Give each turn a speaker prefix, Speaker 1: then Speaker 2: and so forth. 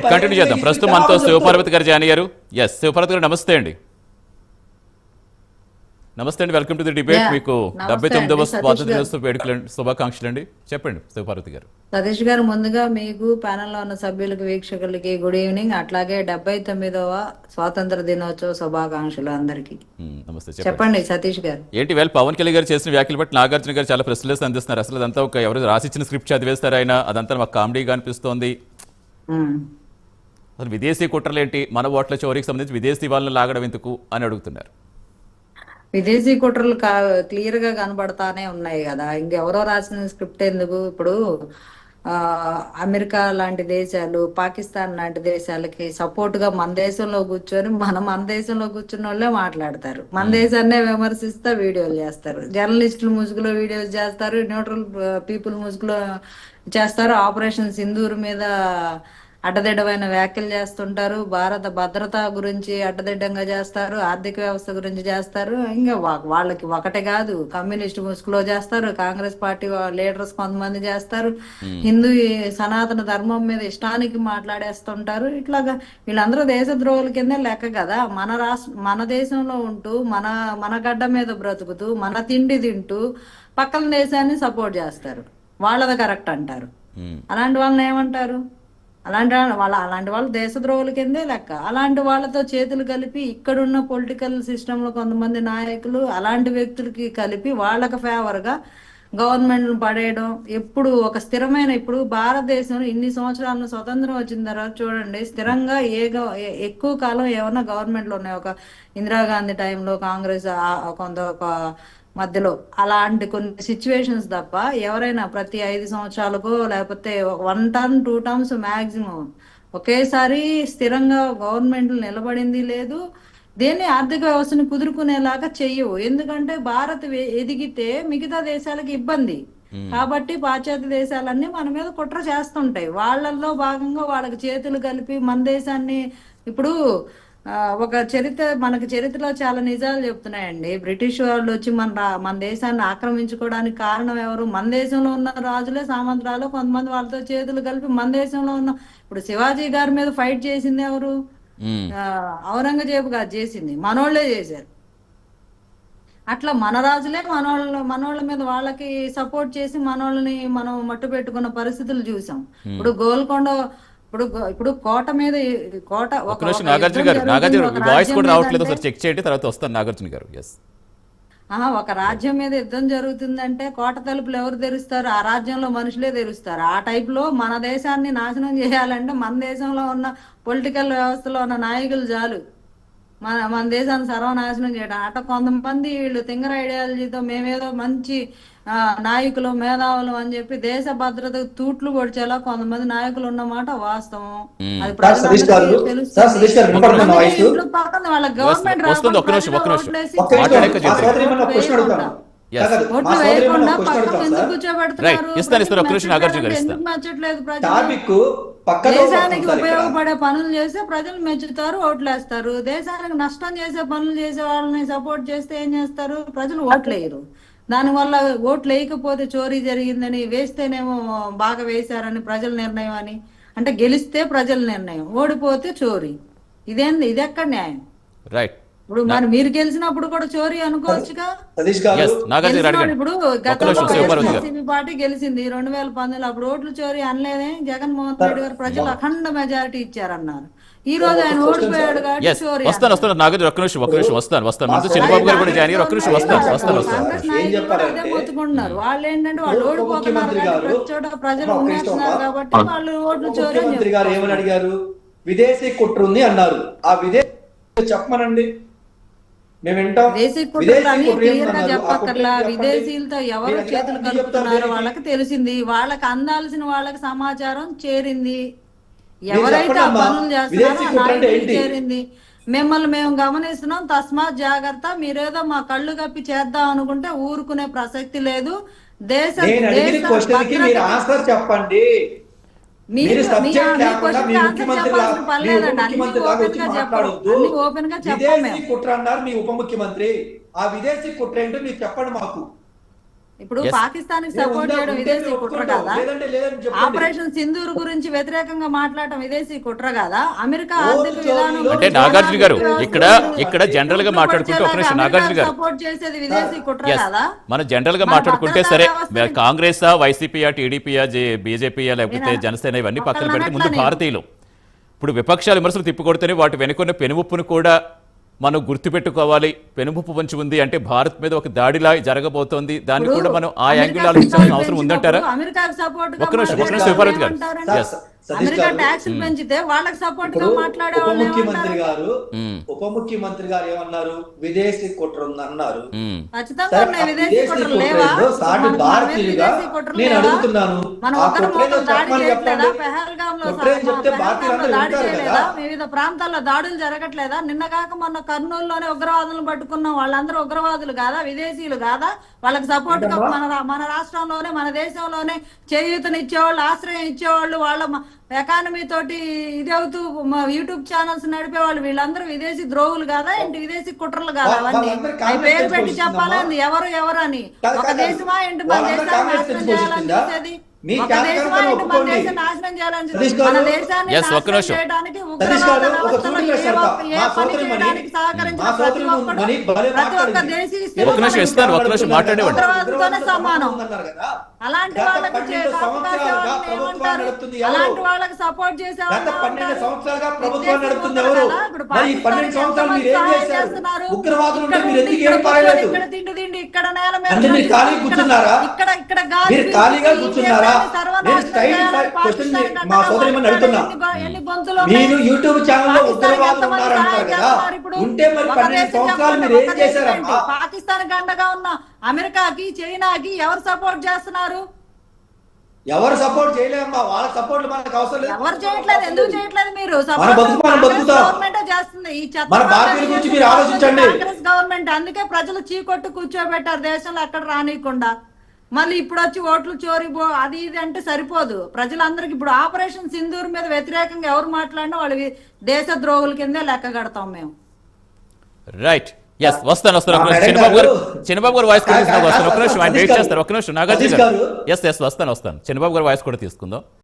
Speaker 1: Continue చేద్దాం. ప్రస్తుతం మనతో శివపార్వతి గారు జాయిన్ అయ్యారు. ఎస్ శివపార్వతి గారు నమస్తే అండి. నమస్తే అండి వెల్కమ్ టు ది డిబేట్. మీకు డెబ్బై తొమ్మిదవ స్వాతంత్ర. దినోత్సవ వేడుకలు శుభాకాంక్షలు అండి. చెప్పండి శివపార్వతి గారు.
Speaker 2: సతీష్ గారు ముందుగా మీకు ప్యానెల్లో ఉన్న సభ్యులకి వీక్షకులకి గుడ్ ఈవినింగ్ అట్లాగే డెబ్బై తొమ్మిదవ స్వాతంత్ర దినోత్సవ శుభాకాంక్షలు అందరికీ.
Speaker 1: నమస్తే చెప్పండి.
Speaker 2: సతీష్ గారు.
Speaker 1: ఏంటి వేళ పవన్ కళ్యాణ్ గారు చేసిన వ్యాఖ్యలు బట్టి నాగార్జున గారు చాలా ప్రశ్నలు అందిస్తున్నారు. అసలు అదంతా ఒక ఎవరు రాసిచ్చిన స్క్రిప్ట్ చదివేస్తారు ఆయన? అదంతా మాకు కామెడీగా అనిపిస్తోంది. అసలు విదేశీ కుట్రలు ఏంటి మన ఓట్ల చోరీకి సంబంధించి విదేశీ వాళ్ళని లాగడం ఎందుకు అని అడుగుతున్నారు.
Speaker 2: విదేశీ కుట్రలు కా క్లియర్గా కనబడతానే ఉన్నాయి కదా. ఇంకెవరో రాసిన స్క్రిప్ట్ ఎందుకు? ఇప్పుడు ఆ అమెరికా లాంటి దేశాలు పాకిస్తాన్ లాంటి దేశాలకి సపోర్ట్గా మన దేశంలో కూర్చొని మనం మన దేశంలో కూర్చున్న వాళ్ళే మాట్లాడతారు. మన దేశాన్నే విమర్శిస్తా వీడియోలు చేస్తారు. జర్నలిస్టులు ముసుగులో వీడియోస్ చేస్తారు న్యూట్రల్ పీపుల్ ముసుగులో చేస్తారు. ఆపరేషన్ సింధూర్ మీద అడ్డదిడ్డమైన వ్యాఖ్యలు చేస్తుంటారు భారత భద్రత గురించి అడ్డదిడ్డంగా చేస్తారు ఆర్థిక వ్యవస్థ గురించి చేస్తారు. ఇంకా వాళ్ళకి ఒకటే కాదు కమ్యూనిస్ట్ ముసుగులో చేస్తారు కాంగ్రెస్ పార్టీ లీడర్స్ కొంతమంది చేస్తారు. హిందూ సనాతన ధర్మం మీద ఇష్టానికి మాట్లాడేస్తుంటారు. ఇట్లాగా వీళ్ళందరూ దేశద్రోహుల కిందే లెక్క కదా. మన రాష్ట్ర మన దేశంలో ఉంటూ మన మన గడ్డ మీద బ్రతుకుతూ మన తిండి తింటూ పక్కన దేశాన్ని సపోర్ట్ చేస్తారు. వాళ్ళది కరెక్ట్ అంటారు. అలాంటి వాళ్ళని ఏమంటారు? అలాంటి వాళ్ళ- అలాంటి వాళ్ళు దేశద్రోహుల కిందే లెక్క. అలాంటి వాళ్ళతో చేతులు కలిపి ఇక్కడున్న పొలిటికల్ సిస్టంలో కొంతమంది నాయకులు అలాంటి వ్యక్తులకి కలిపి వాళ్ళకి ఫేవర్గా గవర్నమెంట్ను పడేయడం. ఎప్పుడు ఒక స్థిరమైన ఇప్పుడు భారతదేశంలో ఇన్ని సంవత్సరాలను స్వతంత్రం వచ్చిన తర్వాత చూడండి స్థిరంగా ఏ గవ- ఏ- ఎక్కువ కాలం ఏమన్నా గవర్నమెంట్లు ఉన్నాయి? ఒక ఇందిరాగాంధీ టైంలో కాంగ్రెస్ కొంత ఒక మధ్యలో. అలాంటి కొన్ని సిచ్యువేషన్స్ తప్ప ఎవరైనా ప్రతి ఐదు సంవత్సరాలకో లేకపోతే one term two terms maximum ఒకేసారి స్థిరంగా గవర్నమెంట్ నిలబడింది లేదు. దేన్ని ఆర్థిక వ్యవస్థను కుదురుకునేలాగా చెయ్యవు. ఎందుకంటే భారత్ ఎదిగితే మిగతా దేశాలకు ఇబ్బంది. కాబట్టి పాశ్చాత్య దేశాలన్నీ మన మీద కుట్ర చేస్తుంటాయి. వాళ్ళల్లో భాగంగా వాళ్ళకి చేతులు కలిపి మన దేశాన్ని ఇప్పుడు ఒక చరిత్ర మనకి చరిత్రలో చాలా నిజాలు చెప్తున్నాయండి. బ్రిటిష్ వాళ్ళు వచ్చి మన రా- మన దేశాన్ని ఆక్రమించుకోవడానికి కారణం ఎవరు? మన దేశంలో ఉన్న రాజులే సామంతరాలు కొంతమంది వాళ్ళతో చేతులు కలిపి మన దేశంలో ఉన్న ఇప్పుడు శివాజీ గారి మీద ఫైట్ చేసింది ఎవరు? ఔరంగజేబు గారు చేసింది. మనోళ్ళే చేశారు. అట్లా మన రాజులే మనోళ్ళ మనోళ్ళ మీద వాళ్ళకి సపోర్ట్ చేసి మనోళ్ళని మనం మట్టు పెట్టుకున్న పరిస్థితులు చూసాం. ఇప్పుడు గోల్కొండ ఇప్పుడు ఇప్పుడు కోట మీద కోట
Speaker 1: ఒక నిమిషం నాగార్జున గారు నాగార్జున వాయిస్ కూడా రావట్లేదు సార్ చెక్ చేయండి తర్వాత వస్తాను నాగార్జున గారు. ఎస్
Speaker 2: ఆహా, ఒక రాజ్యం మీద యుద్ధం జరుగుతుందంటే కోట తలుపులు ఎవరు తెరుస్తారు? ఆ రాజ్యంలో మనుషులే తెరుస్తారు. ఆ టైప్లో మన దేశాన్ని నాశనం చేయాలంటే మన దేశంలో ఉన్న పొలిటికల్ వ్యవస్థలో ఉన్న నాయకులు చాలు. మన మన దేశాన్ని సర్వనాశనం చేయడం అట కొంతమంది వీళ్ళు తింగర ఐడియాలజీతో మేమేదో మంచి ఆ, నాయకులు మేధావులు అని చెప్పి దేశ భద్రతకు తూట్లు పొడిచేలా కొంతమంది నాయకులు ఉన్నమాట వాస్తవం. అది పక్కన వాళ్ళ గవర్నమెంట్ ఎందుకు కూర్చోబెడుతున్నారు?
Speaker 1: ఇస్తాను.
Speaker 2: దేశానికి. ఉపయోగపడే పనులు చేస్తే ప్రజలు మెచ్చుతారు ఓట్లేస్తారు. దేశానికి నష్టం చేసే పనులు చేసే వాళ్ళని సపోర్ట్ చేస్తే ఏం చేస్తారు? ప్రజలు ఓట్లేయరు. దానివల్ల ఓట్లు వేయకపోతే చోరీ జరిగిందని వేస్తేనేమో బాగా వేశారని ప్రజల నిర్ణయం అని. అంటే గెలిస్తే ప్రజల నిర్ణయం ఓడిపోతే చోరీ. ఇదేంది? ఇది ఎక్కడ న్యాయం?
Speaker 1: రైట్
Speaker 2: ఇప్పుడు మరి మీరు గెలిచినప్పుడు కూడా చోరీ అనుకోవచ్చుగా? ఇప్పుడు గతంలో పార్టీ గెలిచింది రెండు వేల పంతొమ్మిది అప్పుడు ఓట్లు చోరీ అనలేదే. జగన్మోహన్ రెడ్డి గారు ప్రజలు అఖండ మెజారిటీ ఇచ్చారన్నారు. ఈ రోజు ఆయన ఓడిపోయాడు కాబట్టి
Speaker 1: ఎస్
Speaker 2: చోరీ
Speaker 1: వస్తాను వస్తాను. నాగార్జున ఒక్క నిమిషం ఒక్క నిమిషం వస్తాను వస్తాను. మనతో చంద్రబాబు గారు కూడా జాయిన్ అయ్యారు. ఒక్క నిమిషం వస్తాను వస్తాను వస్తాను.
Speaker 2: కాంగ్రెస్
Speaker 3: ఏం
Speaker 2: నాయకులు కూడా అదే
Speaker 3: చెప్పారంటే,
Speaker 2: మొత్తుకుంటున్నారు. వాళ్ళు ఏంటంటే వాళ్ళు ఓడిపోతున్నారు ప్రతి చోట ప్రజలు ఉండేస్తున్నారు కాబట్టి వాళ్ళు ఓట్లు చోరీ అని
Speaker 3: ముఖ్యమంత్రి గారు ఏమని. అడిగారు? విదేశీ కుట్ర ఉంది అన్నారు. ఆ విదేశీ చెప్పమనండి. మేము వింటాం.
Speaker 2: చెప్పక్కర్లా. విదేశీయులతో ఎవరు చేతులు కలుపుతున్నారో? వాళ్ళకి తెలిసింది. వాళ్ళకి అందాల్సిన వాళ్ళకి సమాచారం చేరింది. ఎవరైతే ఆ పనులు చేస్తున్నారో? చేరింది మిమ్మల్ని మేము గమనిస్తున్నాం. తస్మాత్ జాగ్రత్త. మీరేదో మా కళ్ళు కప్పి చేద్దాం అనుకుంటే ఊరుకునే ప్రసక్తి లేదు. దేశ
Speaker 3: చెప్పండి.
Speaker 2: మీరు-
Speaker 3: సబ్జెక్ట్ లేకుండా మీ ముఖ్యమంత్రి మీ ఉప ముఖ్యమంత్రి లాగా వచ్చి విదేశీ. కుట్ర అన్నారు మీ ఉప ముఖ్యమంత్రి. ఆ విదేశీ కుట్ర ఏంటో మీరు చెప్పండి మాకు.
Speaker 2: ఇప్పుడు.
Speaker 3: పాకిస్తాన్కి
Speaker 2: సపోర్ట్ చేయడం విదేశీ కుట్ర. కాదా. ఆపరేషన్ సింధూర్ గురించి వ్యతిరేకంగా మాట్లాడటం విదేశీ కుట్ర కాదా అమెరికా ఆర్థిక విధానం
Speaker 1: అంటే నాగార్జున గారు ఇక్కడ ఇక్కడ జనరల్గా మాట్లాడుకుంటే ఒక నిమిషం నాగార్జున గారు
Speaker 2: సపోర్ట్ చేసేది విదేశీ కుట్ర. కాదా
Speaker 1: మనం
Speaker 2: జనరల్గా
Speaker 1: మాట్లాడుకుంటే సరే కాంగ్రెస్ వైసీపీయా టీడీపీయా బీజేపీయా లేకపోతే? జనసేన ఇవన్నీ పక్కన పెడితే ముందు. భారతీయులు ఇప్పుడు విపక్షాలు విమర్శలు తిప్పికొడితేనే వాటి వెనుకున్న పెనుముప్పును కూడా మనం గుర్తుపెట్టుకోవాలి. పెనుముప్పు పొంచి ఉంది అంటే భారత్ మీద ఒక దాడిలా జరగబోతోంది. దాన్ని కూడా మనం ఆ యాంగిల్ ఆలోచించాల్సిన అవసరం ఉందంటారా? ఒక్క నిమిషం, ఒక్క నిమిషం, గారు.
Speaker 2: అమెరికా
Speaker 3: గారు,
Speaker 2: ట్యాక్స్ పెంచితే వాళ్ళకి సపోర్ట్గా
Speaker 3: ఇప్పుడు
Speaker 2: మాట్లాడే
Speaker 3: ఉప
Speaker 2: వాళ్ళు
Speaker 3: ముఖ్యమంత్రి? గారు. ఉప ముఖ్యమంత్రి గారు ఏమన్నారు? విదేశీ కుట్ర అన్నారు. సాటి భారతీయులుగా నేను? అడుగుతున్నాను. చెప్తే.
Speaker 2: వివిధ ప్రాంతాల్లో దాడులు జరగట్లేదా? నిన్న కాక మొన్న కర్నూలులోనే ఉగ్రవాదులను పట్టుకున్నాం వాళ్ళందరూ ఉగ్రవాదులు కాదా? విదేశీయులు కాదా? వాళ్ళకి సపోర్ట్గా మన మన రాష్ట్రంలోనే మన దేశంలోనే చేయూతనిచ్చేవాళ్ళు ఆశ్రయం ఇచ్చేవాళ్ళు వాళ్ళ ఎకానమీ తోటి ఇది అవుతూ మా యూట్యూబ్ ఛానల్స్ నడిపేవాళ్ళు వీళ్ళందరూ విదేశీ ద్రోహులు కాదా ఏంటి విదేశీ కుట్రలు కాదా అవన్నీ పేరు పెట్టి. చెప్పాలని ఎవరు ఎవరు అని ఒక. దేశమా ఏంటి మన దేశాన్ని నాశనం చేయాలని? చూసేది ఒక దేశమా ఏంటి మన. దేశాన్ని నాశనం చేయాలని చూసేది మన దేశాన్ని నాశనం. చేయడానికి ఉగ్రవాద వ్యవస్థలో ఏ పని చేయడానికి సహకరించిన ప్రతి ఒక్క. దేశీ. ఉగ్రవాదంతోనే సమానం. అలాంటి వాళ్ళకి? అలాంటి వాళ్ళకి సపోర్ట్ చేసే
Speaker 3: పన్నెండు? సంవత్సరాలుగా ప్రభుత్వం నడుపుతుంది ఎవరు మరి పన్నెండు సంవత్సరాలు మీరు ఏం చేశారు? ఉగ్రవాదులు
Speaker 2: ఇక్కడ
Speaker 3: మీరు
Speaker 2: ఉండి
Speaker 3: ఎందుకు
Speaker 2: ఇక్కడ
Speaker 3: ఏం పారలేదు
Speaker 2: ఇక్కడ తిండి తిండి ఇక్కడ నేల మీద
Speaker 3: మీరు ఖాళీ
Speaker 2: ఇక్కడ-
Speaker 3: కూర్చున్నారా?
Speaker 2: ఇక్కడ
Speaker 3: మీరు ఖాళీగా కూర్చున్నారా? నేను స్టైల్ క్వశ్చన్ మా సోదరి అడుగుతున్నా? మీరు యూట్యూబ్ ఉగ్రవాదులు
Speaker 2: సహాయం
Speaker 3: కదా? ఉంటే మరి పన్నెండు సంవత్సరాలు మీరు ఏం చేశారమ్మా?
Speaker 2: పాకిస్తాన్ అండగా ఉన్న అమెరికాకి చైనాకి ఎవరు సపోర్ట్ చేస్తున్నారు?
Speaker 3: ఎవరు సపోర్ట్ చేయలేమ్మా వాళ్ళ సపోర్ట్ మనకు అవసరం లేదు.
Speaker 2: ఎవరు చేయట్లేదు ఎందుకు చేయట్లేదు మీరు. గవర్నమెంట్ చేస్తుంది. ఈ చెత్త
Speaker 3: మన భారతీయుల గురించి మీరు ఆలోచించండి.
Speaker 2: కాంగ్రెస్ గవర్నమెంట్? అందుకే ప్రజలు చీకొట్టు కూర్చోబెట్టారు దేశంలో ఎక్కడ రానియకుండా. మళ్ళీ ఇప్పుడు వచ్చి ఓట్లు చోరీ పో అది ఇది అంటే సరిపోదు. ప్రజలందరికి ఇప్పుడు ఆపరేషన్ సింధూర్ మీద వ్యతిరేకంగా ఎవరు మాట్లాడినా వాళ్ళకి దేశ ద్రోహుల కిందే లెక్క కడతాం మేము.
Speaker 1: రైట్. ఎస్ వస్తాను వస్తాను ఒక నిమిషం. చిన్నబాబు గారు. చిన్నబాబు గారు వాయిస్ కూడా
Speaker 3: కాదు,
Speaker 1: తీసుకుని
Speaker 3: కాదు,
Speaker 1: వస్తాను ఒక నిమిషం ఆయన వెయిట్. చేస్తారు ఒక నిమిషం నాగార్జున. ఎస్ ఎస్ వస్తాను వస్తాను చిన్నబాబు గారు వాయిస్ కూడా తీసుకుందాం